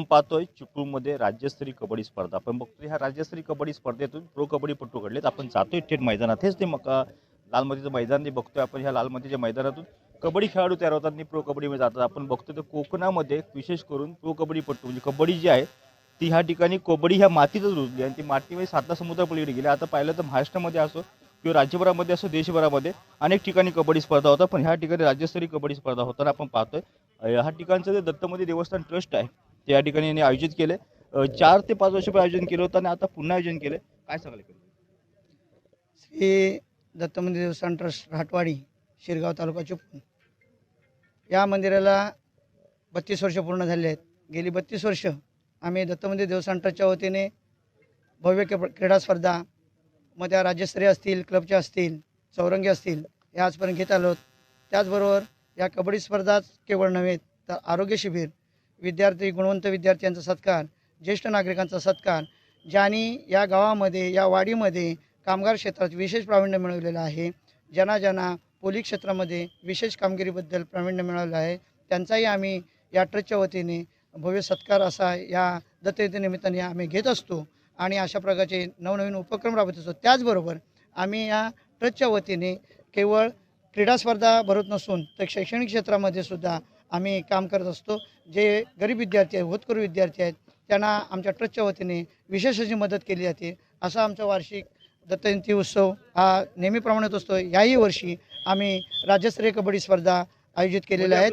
आपण पाहतोय चिपळूणमध्ये राज्यस्तरीय कबड्डी स्पर्धा. आपण बघतोय ह्या राज्यस्तरीय कबड्डी स्पर्धेतून प्रो कबड्डीपटू घडलेत. आपण जातोय थेट मैदानात. हेच ते मग लाल मातीचं मैदान जे बघतोय आपण ह्या लाल मातीच्या मैदानातून कबड्डी खेळाडू तयार होतात आणि प्रो कबड्डीमध्ये जातात. आपण बघतोय तर कोकणामध्ये विशेष करून प्रो कबड्डीपटू म्हणजे कबड्डी जी आहे ती ह्या ठिकाणी कबड्डी ह्या मातीतच रुजली आणि ती मातीमध्ये सातला समुद्र पलीकडे गेली. आता पाहिलं तर महाराष्ट्रामध्ये असो किंवा राज्यभरामध्ये असो देशभरामध्ये अनेक ठिकाणी कबड्डी स्पर्धा होतात. पण ह्या ठिकाणी राज्यस्तरीय कबड्डी स्पर्धा होताना आपण पाहतोय. ह्या ठिकाणचं जे दत्तमध्ये देवस्थान ट्रस्ट आहे ते या ठिकाणी यांनी आयोजित केले. चार ते पाच वर्षापूर्वी आयोजन केलं होतं आणि आता पुन्हा आयोजन केलं काय सांगाल श्री दत्त मंदिर देवस्थान ट्रस्ट राटवाडी शिरगाव तालुका चिपळूण. या मंदिराला बत्तीस वर्ष पूर्ण झाले आहेत. गेली बत्तीस वर्ष आम्ही दत्त मंदिर देवस्थान ट्रस्टच्या वतीने भव्य क्रीडा स्पर्धा मग त्या राज्यस्तरीय असतील क्लबच्या असतील चौरंगी असतील या आजपर्यंत घेत आलो त्याचबरोबर या कबड्डी स्पर्धाच केवळ नव्हे तर आरोग्य शिबिर विद्यार्थी गुणवंत विद्यार्थ्यांचा सत्कार ज्येष्ठ नागरिकांचा सत्कार ज्यांनी या गावामध्ये या वाडीमध्ये कामगार क्षेत्रात विशेष प्रावीण्य मिळवलेलं आहे. ज्यांना ज्यांना पोलीस क्षेत्रामध्ये विशेष कामगिरीबद्दल प्रावीण्य मिळवलं आहे त्यांचाही आम्ही या ट्रस्टच्या वतीने भव्य सत्कार असा या दत्तजयंतीनिमित्ताने आम्ही घेत असतो आणि अशा प्रकारचे नवनवीन उपक्रम राबवत असतो. त्याचबरोबर आम्ही या ट्रस्टच्या वतीने केवळ क्रीडा स्पर्धा भरत नसून तर शैक्षणिक क्षेत्रामध्ये सुद्धा आम्ही काम करत असतो. जे गरीब विद्यार्थी आहेत होतकरू विद्यार्थी आहेत त्यांना आमच्या ट्रस्टच्या वतीने विशेष अशी मदत केली जाते. असा आमचा वार्षिक दत्तजयंती उत्सव हा नेहमीप्रमाणे होत असतो. याही वर्षी आम्ही राज्यस्तरीय कबड्डी स्पर्धा आयोजित केलेल्या आहेत.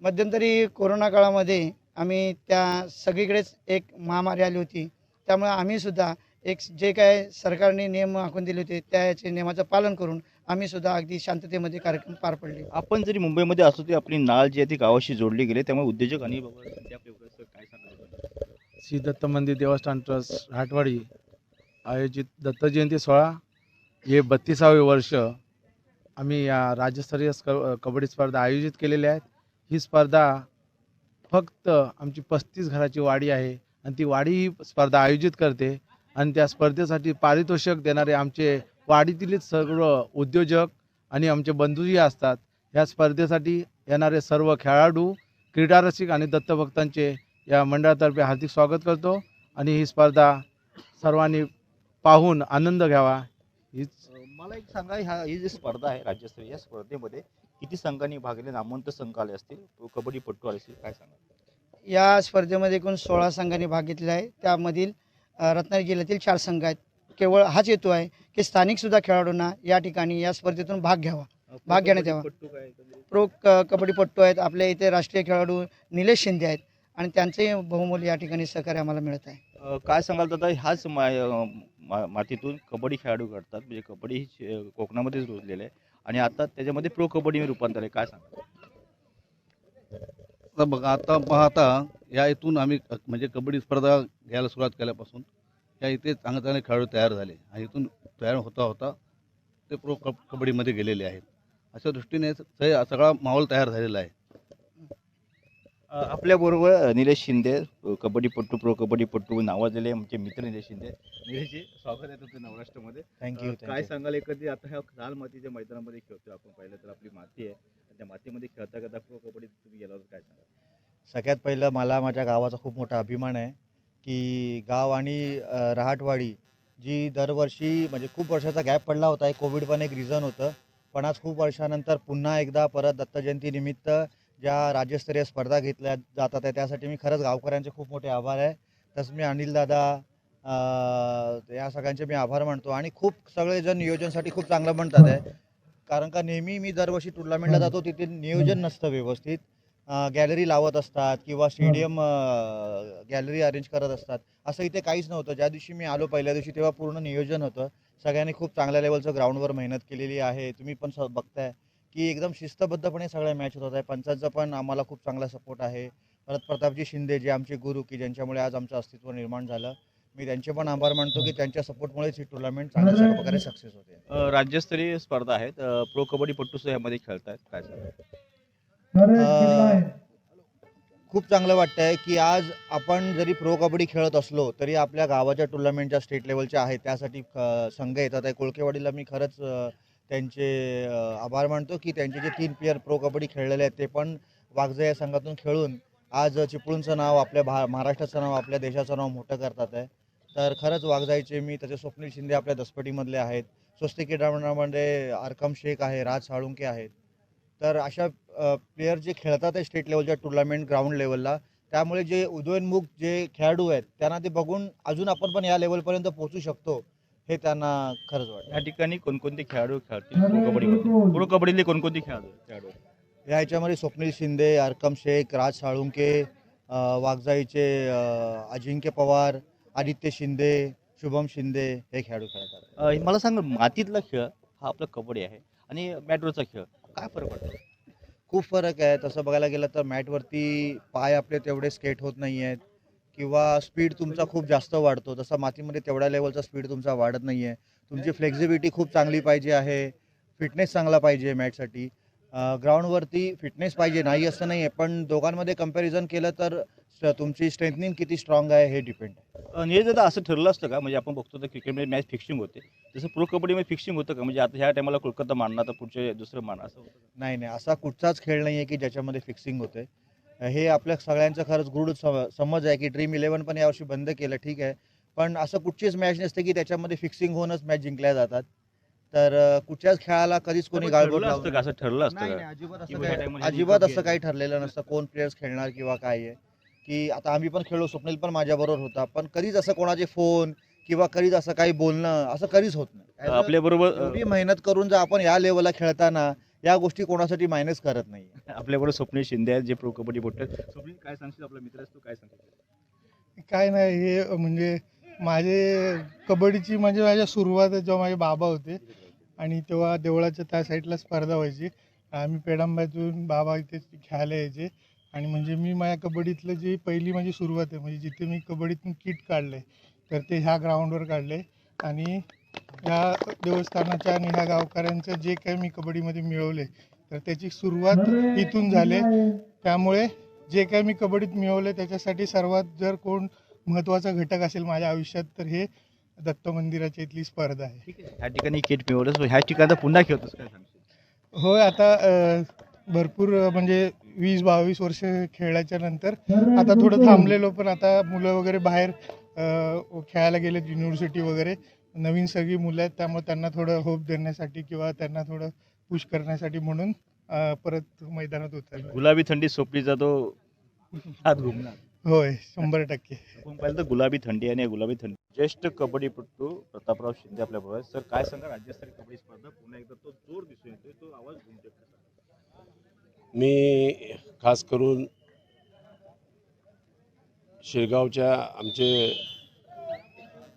मध्यंतरी कोरोना काळामध्ये आम्ही त्या सगळीकडेच एक महामारी आली होती. त्यामुळे आम्ही सुद्धा एक जे काय सरकारने नियम आखून दिले होते त्याचे नियमाचं पालन करून आम्ही सुद्धा अगदी शांततेमध्ये कार्यक्रम पार पडले. आपण जरी मुंबईमध्ये असलो तरी आपली नाळ जी आहे ती गावाशी जोडली गेली त्यामुळे उद्योजक आणि श्री दत्त मंदिर देवस्थान ट्रस्ट राटवाडी आयोजित दत्त जयंती सोहळा. हे बत्तीसावे वर्ष आम्ही या राज्यस्तरीय स्क कबड्डी स्पर्धा आयोजित केलेल्या आहेत ही स्पर्धा फक्त आमची पस्तीस घराची वाडी आहे आणि ती वाडी ही स्पर्धा आयोजित करते. आणि त्या स्पर्धेसाठी पारितोषिक देणारे आमचे वाडीतीलच सर्व उद्योजक आणि आमचे बंधूही असतात या स्पर्धेसाठी येणारे सर्व खेळाडू क्रीडारसिक आणि दत्तभक्तांचे या मंडळातर्फे हार्दिक स्वागत करतो आणि ही स्पर्धा सर्वांनी पाहून आनंद घ्यावा. हीच मला एक सांगा ह्या ही जी स्पर्धा आहे राज्यस्तरीय या स्पर्धेमध्ये किती संघांनी भाग घेतले? नामवंत संघ आले असतील तो कबड्डी पट्टू आले असतील काय सांगा या स्पर्धेमध्ये एकूण सोळा संघांनी भाग घेतलेला आहे. त्यामधील रत्नागिरी जिल्ह्यातील चार संघ आहेत. केवळ हाच हेतू आहे की स्थानिकसुद्धा खेळाडूंना या ठिकाणी या स्पर्धेतून भाग घ्यावा. भाग घेण्यात यावा. प्रो क कबड्डीपट्टू आहेत. आपल्या इथे राष्ट्रीय खेळाडू निलेश शिंदे आहेत. आणि त्यांचेही बहुमूल्य या ठिकाणी सहकार्य आम्हाला मिळत आहे. काय सांगाल दादा ह्याच मा- मातीतून कबड्डी खेळाडू घडतात. म्हणजे कबड्डी ही कोकणामध्येच रुजलेलं आहे. आणि आता त्याच्यामध्ये प्रो कबड्डी रूपांतर आहे. काय सांगा आता बघा आता पाहता या इथून आम्ही म्हणजे कबड्डी स्पर्धा घ्यायला सुरुवात केल्यापासून या इथे चांगले चांगले खेळाडू तयार झाले. आणि इथून तयार होता होता ते प्रो कब कबड्डीमध्ये गेलेले आहेत. अशा दृष्टीने सगळा माहोल तयार झालेला आहे. आपल्या बरोबर निलेश शिंदे कबड्डीपट्टू प्रो कबड्डीपट्टू नावाजलेले आमचे मित्र निलेश शिंदे. निलेशजी स्वागत आहे तुमचं नवराष्ट्रामध्ये थँक्यू काय सांगाल एखादी आता ह्या लाल मातीच्या मैदानामध्ये खेळतोय आपण पाहिलं तर आपली माती आहे. त्या मातीमध्ये खेळता खेळता प्रो कबड्डी तुम्ही गेला होता काय सांगाल? सगळ्यात पहिलं मला माझ्या गावाचा खूप मोठा अभिमान आहे. की गाव आणि रहाटवाडी जी दरवर्षी म्हणजे खूप वर्षाचा गॅप पडला होता. एक कोविड पण एक रिझन होतं. पण आज खूप वर्षानंतर पुन्हा एकदा परत दत्तजयंतीनिमित्त ज्या राज्यस्तरीय स्पर्धा घेतल्या जातात आहे त्यासाठी मी खरंच गावकऱ्यांचे खूप मोठे आभार आहे. तसं मी अनिल दादा अ, या सगळ्यांचे मी आभार मानतो. आणि खूप सगळेजण नियोजनसाठी खूप चांगलं म्हणतात आहे. कारण का नेहमी मी दरवर्षी टुर्नामेंटला जातो तिथे नियोजन नसतं व्यवस्थित. गॅलरी लावत असतात किंवा स्टेडियम गॅलरी अरेंज करत असतात. असं इथे काहीच नव्हतं. ज्या दिवशी मी आलो पहिल्या दिवशी तेव्हा पूर्ण नियोजन होतं. सगळ्यांनी खूप चांगल्या लेवलचं ग्राउंडवर मेहनत केलेली आहे. तुम्ही पण स बघताय की एकदम शिस्तबद्धपणे सगळ्या मॅच होत आहे पंचांचा पण आम्हाला खूप चांगला सपोर्ट आहे. परत प्रतापजी शिंदे जे आमचे गुरु की ज्यांच्यामुळे आज आमचं अस्तित्व निर्माण झालं. मी त्यांचे पण आभार मानतो की त्यांच्या सपोर्टमुळेच ही टुर्नामेंट चांगल्या प्रकारे सक्सेस होते. राज्यस्तरीय स्पर्धा आहेत. प्रो कबड्डीपट्टू सुद्धा यामध्ये खेळतायत. काय अ, खूप चांगलं वाटतंय की आज आपण जरी प्रो कबड्डी खेळत असलो तरी आपल्या गावाच्या टुर्नामेंटच्या स्टेट लेवलच्या आहेत. त्यासाठी संघ येतात. आहे कोळकेवाडीला मी खरंच त्यांचे आभार मानतो की त्यांचे जे तीन प्लेयर प्रो कबड्डी खेळलेले आहेत ते पण वाघजा या संघातून खेळून आज चिपळूणचं नाव आपल्या भा महाराष्ट्राचं नाव आपल्या देशाचं नाव मोठं करतात आहे. तर खरंच वाघजायचे मी त्याचे स्वप्नील शिंदे आपल्या दसपटीमधले आहेत. स्वस्तिक क्रीडामंडळामध्ये अरकम शेख आहे राज साळुंके आहेत. तर अशा प्लेयर जे खेळतात आहे स्टेट लेवलच्या टुर्नामेंट ग्राउंड लेवलला त्यामुळे जे उदयोन्मुख जे खेळाडू आहेत त्यांना ते बघून अजून आपण पण या लेवलपर्यंत पोहोचू शकतो हे त्यांना खरंच वाटतं. या ठिकाणी कोणकोणते खेळाडू खेळतील? प्रो कबड्डीमध्ये प्रो कबड्डीतले कोणकोणते खेळाडू खेळाडू? या ह्याच्यामध्ये स्वप्नील शिंदे अरकम शेख राज साळुंके वाघजाईचे अजिंक्य पवार आदित्य शिंदे शुभम शिंदे हे खेळाडू खेळतात. मला सांग मातीतला खेळ हा आपला कबड्डी आहे आणि मॅटवरचा खेळ. काय फरक पडतो? खूप फरक आहे. तसं बघायला गेलं तर मॅटवरती पाय आपले तेवढे स्केट होत नाही आहेत किंवा स्पीड तुमचा खूप जास्त वाढतो. तसं मातीमध्ये तेवढ्या लेवलचा स्पीड तुमचा वाढत नाही आहे तुमची फ्लेक्झिबिलिटी खूप चांगली पाहिजे आहे. फिटनेस चांगला पाहिजे मॅटसाठी. ग्राउंडवरती फिटनेस पाहिजे नाही असं नाही आहे पण दोघांमध्ये कंपॅरिझन केलं तर तुमची स्ट्रेंथनिंग किती स्ट्रॉंग आहे हे डिपेंड आहे. दादा असं ठरलं असतं का? म्हणजे आपण बघतो तर क्रिकेटमध्ये मॅच फिक्सिंग होते. जसं प्रो कबड्डीमध्ये फिक्सिंग होतं का? म्हणजे आता ह्या टायमाला कोलकाता मारणार तर पुढचे दुसरं मारणार असं? नाही नाही. असा कुठचाच खेळ नाही आहे की ज्याच्यामध्ये फिक्सिंग होते हे आपल्या सगळ्यांचं खरंच गुढ सम- समज आहे की ड्रीम इलेव्हन पण यावर्षी बंद केलं ठीक आहे. पण असं कुठचीच मॅच नसते की त्याच्यामध्ये फिक्सिंग होऊनच मॅच जिंकल्या जातात. तर कुठच्याच खेळाला कधीच कोणी गाळबोट ठरलं असतं का? असं ठरलं असतं नाही अजिबात असं मध्ये अजिबात असं काही. ठरलेलं नसतं. कोण प्लेयर्स खेळणार किंवा काय आहे. की आता आम्ही पण खेळलो स्वप्नील पण माझ्याबरोबर होता. पण कधीच असं कोणाचे फोन किंवा कधीच असं काही बोलणं असं कधीच होत नाही. As a- आपल्या बरोबर एवढी मेहनत करून जर आपण या लेवलला खेळताना या गोष्टी कोणासाठी मायनस करत नाही आपल्या बरोबर स्वप्नील शिंदे आहेत जे प्रो कबड्डी बोलतात. स्वप्नील काय सांगशील आपला मित्र आहेस तू? काय सांगशील? काय नाही हे म्हणजे माझे कबड्डीची म्हणजे माझ्या सुरुवात जेव्हा माझे बाबा होते. आणि तेव्हा देवळाच्या त्या साईडला स्पर्धा व्हायची. आम्ही पेडांबाजून बाबा इथे खेळायला यायचे. आणि म्हणजे मी माझ्या कबड्डीतलं जी पहिली माझी सुरुवात आहे म्हणजे जिथे मी कबड्डीतून किट काढले तर ते ह्या ग्राउंडवर काढले. आणि ह्या देवस्थानाच्या आणि ह्या गावकऱ्यांचं जे काही मी कबड्डीमध्ये मिळवले तर त्याची सुरुवात इथून झाले. त्यामुळे जे काही मी कबड्डीत मिळवले त्याच्यासाठी सर्वात जर कोण महत्त्वाचा घटक असेल माझ्या आयुष्यात तर हे दत्त मंदिराच्या इथली स्पर्धा आहे. ठीक आहे. ह्या ठिकाणी किट मिळवलंस ह्या ठिकाणी पुन्हा खेळतोस काय सांगशील? होय आता अ, भरपूर अ, म्हणजे वीस बावीस वर्ष खेळल्याच्या नंतर आता थोडं थांबलेलो पण आता मुलं वगैरे बाहेर अ, खेळायला गेलेत युनिव्हर्सिटी वगैरे. नवीन सगळी मुलं आहेत त्यामुळे त्यांना थोडं होप देण्यासाठी किंवा त्यांना थोडं पुश करण्यासाठी म्हणून अ, परत मैदानात उतरलो गुलाबी थंडी सोपलीचा तो हात घुमणार. होय शंभर टक्के. आपण पाहिलं तर गुलाबी थंडी आणि या गुलाबी थंडी. ज्येष्ठ कबड्डीपटू प्रतापराव शिंदे आपल्या बरोबर आहेत. सर काय सांगा राज्यस्तरीय कबड्डी स्पर्धा पुन्हा एकदा तो जोर दिसून येतोय तो आवाज घुमतोय मी खास करून शिरगावच्या आमचे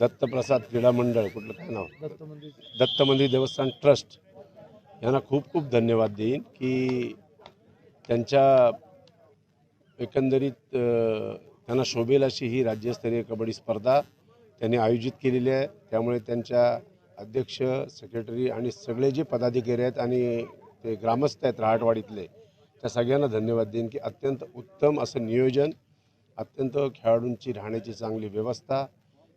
दत्तप्रसाद क्रीडा मंडळ कुठलं काय नाव? दत्त मंदिर देवस्थान ट्रस्ट यांना खूप खूप धन्यवाद देईन की त्यांच्या एकंदरीत त्यांना शोभेल अशी ही राज्यस्तरीय कबड्डी स्पर्धा त्यांनी आयोजित केलेली आहे. त्यामुळे त्यांच्या अध्यक्ष सेक्रेटरी आणि सगळे जे पदाधिकारी आहेत आणि ते ग्रामस्थ आहेत रहाटवाडीतले त्या सगळ्यांना धन्यवाद देईन की अत्यंत उत्तम असं नियोजन अत्यंत खेळाडूंची राहण्याची चांगली व्यवस्था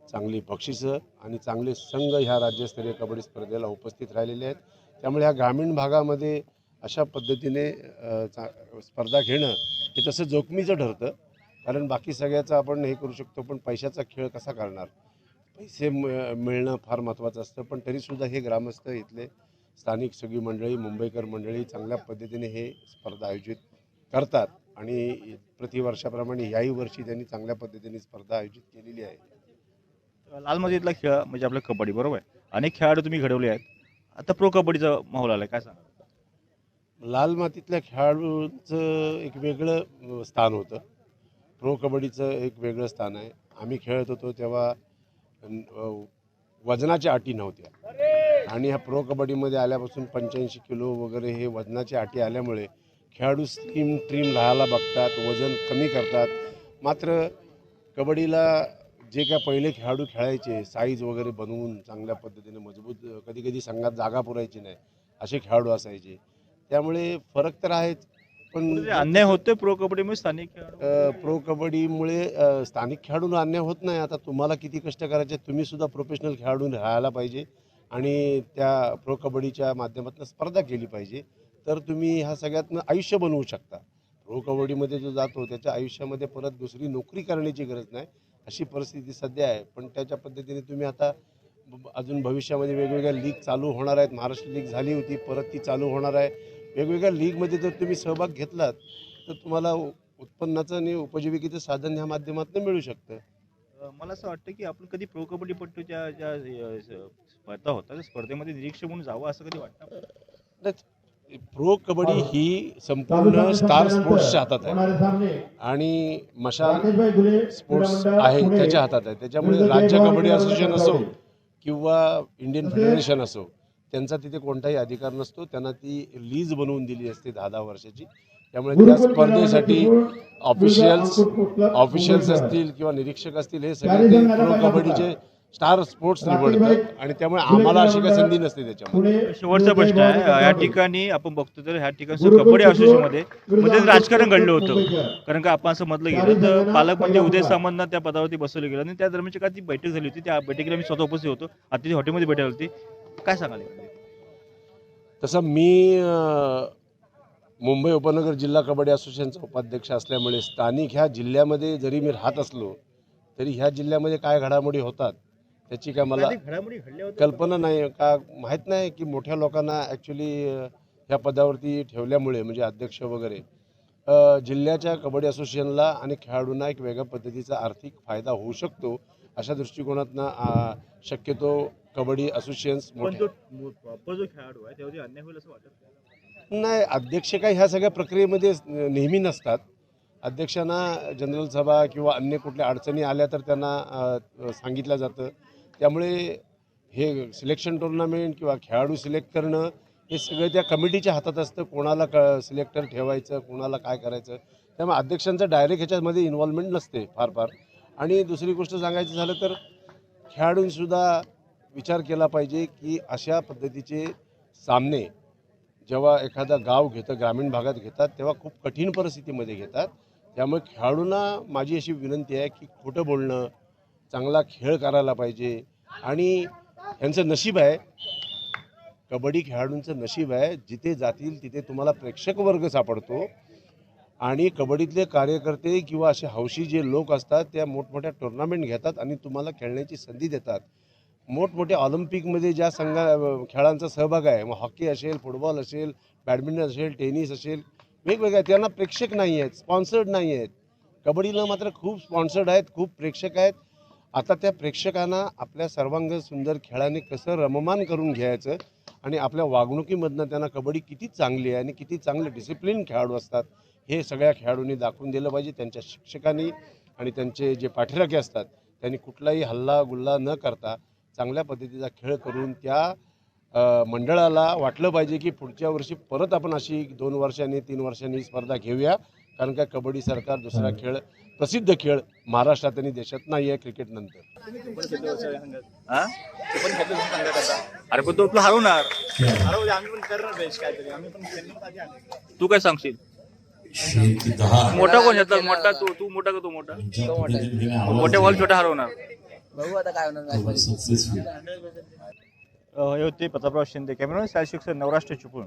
चांगली बक्षिसं आणि चांगले संघ ह्या राज्यस्तरीय कबड्डी स्पर्धेला उपस्थित राहिलेले आहेत. त्यामुळे ह्या ग्रामीण भागामध्ये अशा पद्धतीने चा- स्पर्धा घेणं हे तसं जोखमीचं ठरतं. कारण बाकी सगळ्याचं आपण हे करू शकतो पण पैशाचा खेळ कसा करणार? पैसे मिळणं फार महत्त्वाचं असतं पण तरीसुद्धा हे ग्रामस्थ इथले स्थानिक सगळी मंडळी मुंबईकर मंडळी चांगल्या पद्धतीने हे स्पर्धा आयोजित करतात. आणि प्रतिवर्षाप्रमाणे याही वर्षी त्यांनी चांगल्या पद्धतीने स्पर्धा आयोजित केलेली आहे. लाल मजेतला खेळ म्हणजे आपलं कबड्डी बरोबर? आहे अनेक खेळाडू तुम्ही घडवले आहेत. आता प्रो कबड्डीचा माहोल आला आहे काय सांगा लाल मातीतल्या खेळाडूंचं एक वेगळं स्थान होतं. प्रो कबड्डीचं एक वेगळं स्थान आहे. आम्ही खेळत होतो तेव्हा वजनाच्या अटी नव्हत्या. आणि ह्या प्रो कबड्डीमध्ये आल्यापासून पंच्याऐंशी किलो वगैरे हे वजनाच्या अटी आल्यामुळे खेळाडू स्लिम ट्रीम राहायला बघतात वजन कमी करतात. मात्र कबड्डीला जे काय पहिले खेळाडू खेळायचे साईज वगैरे बनवून चांगल्या पद्धतीने मजबूत कधी कधी संघात जागा पुरायची नाही असे खेळाडू असायचे. त्यामुळे फरक तर आहेच पण कुठेतरी अन्याय होतोय प्रो कबड्डीमध्ये स्थानिक खेळाडू? प्रो कबड्डीमुळे स्थानिक खेळाडूंना अन्याय होत नाही. आता तुम्हाला किती कष्ट करायचे तुम्ही सुद्धा प्रोफेशनल खेळाडू राहायला पाहिजे आणि त्या प्रो कबड्डीच्या माध्यमातून स्पर्धा केली पाहिजे. तर तुम्ही ह्या सगळ्यातनं आयुष्य बनवू शकता. प्रो कबड्डीमध्ये जो जातो त्याच्या आयुष्यामध्ये परत दुसरी नोकरी करण्याची गरज नाही अशी परिस्थिती सध्या आहे. पण त्याच्या पद्धतीने तुम्ही आता अजून भविष्यामध्ये वेगवेगळ्या लीग चालू होणार आहेत. महाराष्ट्र लीग झाली होती परत ती चालू होणार आहे. वेगवेगळ्या लीगमध्ये जर तुम्ही सहभाग घेतलात तर तुम्हाला उत्पन्नाचं आणि उपजीविकेचं साधन ह्या माध्यमातून मिळू शकतं. मला असं वाटतं की आपण कधी प्रो कबड्डीपट्टूच्या ज्या स्पर्धा होतात त्या स्पर्धेमध्ये निरीक्षक म्हणून जावं असं कधी वाटतं प्रो कबड्डी ही संपूर्ण स्टार स्पोर्ट्सच्या हातात आहे. आणि मशाल स्पोर्ट्स आहे त्याच्या हातात आहे. त्याच्यामुळे राज्य कबड्डी असोसिएशन असो किंवा इंडियन फेडरेशन असो त्यांचा तिथे कोणताही अधिकार नसतो. त्यांना ती लीज बनवून दिली असते दहा दहा वर्षाची. त्यामुळे त्या स्पर्धेसाठी ऑफिशियल्स ऑफिशियल्स असतील किंवा निरीक्षक असतील हे सगळे प्रो कबड्डीचे स्टार स्पोर्ट्स निवडतात आणि त्यामुळे आम्हाला अशी काही संधी नसते त्याच्यामध्ये. शेवटचा प्रश्न आहे. या ठिकाणी आपण बघतो तर ह्या ठिकाणी कबड्डी असोसिएशनमध्ये मध्ये राजकारण घडलं होतं. कारण का आपण असं म्हटलं गेलं तर पालकमंत्री उदय सामंतना त्या पदावरती बसवलं गेलं. आणि त्या दरम्यानची काय ती बैठक झाली होती त्या बैठकीला मी स्वतः उपस्थित होतो. आता ती हॉटेलमध्ये बैठक होती. काय सांगाल? तसं मी मुंबई उपनगर जिल्हा कबड्डी असोसिएशनचा उपाध्यक्ष असल्यामुळे स्थानिक ह्या जिल्ह्यामध्ये जरी मी राहत असलो तरी ह्या जिल्ह्यामध्ये काय घडामोडी होतात त्याची काय मला काही घडामोडी घडल्या होत्या कल्पना नाही का माहीत नाही की मोठ्या लोकांना ॲक्च्युली ह्या पदावरती ठेवल्यामुळे म्हणजे अध्यक्ष वगैरे. जिल्ह्याच्या कबड्डी असोसिएशनला आणि खेळाडूंना एक वेगळ्या पद्धतीचा आर्थिक फायदा होऊ शकतो अशा दृष्टिकोनातनं शक्यतो कबड्डी असोसिएशन्स खेळाडू आहे त्यावरती अन्याय होईल असं वाटत नाही. अध्यक्ष काही ह्या सगळ्या प्रक्रियेमध्ये नेहमी नसतात. अध्यक्षांना जनरल सभा किंवा अन्य कुठल्या अडचणी आल्या तर त्यांना सांगितलं जातं. त्यामुळे हे सिलेक्शन टुर्नामेंट किंवा खेळाडू सिलेक्ट करणं हे सगळं त्या कमिटीच्या हातात असतं. कोणाला क सिलेक्टर ठेवायचं कोणाला काय करायचं. त्यामुळे अध्यक्षांचं डायरेक्ट ह्याच्यामध्ये इन्व्हॉल्वमेंट नसते फार फार. आणि दुसरी गोष्ट सांगायचं झालं तर खेळाडूंसुद्धा विचार केला पाहिजे की अशा पद्धतीचे सामने जेव्हा एखादा गाव घेतं ग्रामीण भागात घेतात तेव्हा खूप कठीण परिस्थितीमध्ये घेतात. त्यामुळे खेळाडूंना माझी अशी विनंती आहे की खोटं बोलणं चांगला खेळ करायला पाहिजे. आणि ह्यांचं नशीब आहे. कबड्डी खेळाडूंचं नशीब आहे. जिथे जातील तिथे तुम्हाला प्रेक्षक वर्ग सापडतो. आणि कबड्डीतले कार्यकर्ते किंवा असे हौशी जे लोक असतात त्या मोठमोठ्या टुर्नामेंट घेतात आणि तुम्हाला खेळण्याची संधी देतात. मोठमोठ्या ऑलिम्पिकमध्ये ज्या संघा खेळांचा सहभाग आहे मग हॉकी असेल फुटबॉल असेल बॅडमिंटन असेल टेनिस असेल वेगवेगळ्या त्यांना प्रेक्षक नाही आहेत स्पॉन्सर्ड नाही आहेत कबड्डीला मात्र खूप स्पॉन्सर्ड आहेत खूप प्रेक्षक आहेत. आता त्या प्रेक्षकांना आपल्या सर्वांग सुंदर खेळाने कसं रममान करून घ्यायचं आणि आपल्या वागणुकीमधनं त्यांना कबड्डी किती चांगली आहे आणि किती चांगले डिसिप्लिन खेळाडू असतात हे सगळ्या खेळाडूंनी दाखवून दिलं पाहिजे. त्यांच्या शिक्षकांनी आणि त्यांचे जे पाठीराखे असतात त्यांनी कुठलाही हल्ला गुल्ला न करता चांगल्या पद्धतीचा खेळ करून त्या मंडळाला वाटलं पाहिजे की पुढच्या वर्षी परत आपण अशी दोन वर्षांनी तीन वर्षांनी स्पर्धा घेऊया. कारण का कबड्डी सरकार दुसरा खेळ प्रसिद्ध खेळ महाराष्ट्रात आणि देशात नाही आहे क्रिकेट नंतर. हा? अरे पण तो हरवणार. तू काय सांगशील? मोठा कोण येतात मोठा तू तू मोठा का तो मोठा? मोठ्या बॉल छोटा हरवणार. बघू आता काय होणार अ, हे होते प्रतापराव शिंदे. कॅमेरा शाळा शिक्षण नवराष्ट्र चिपळूण.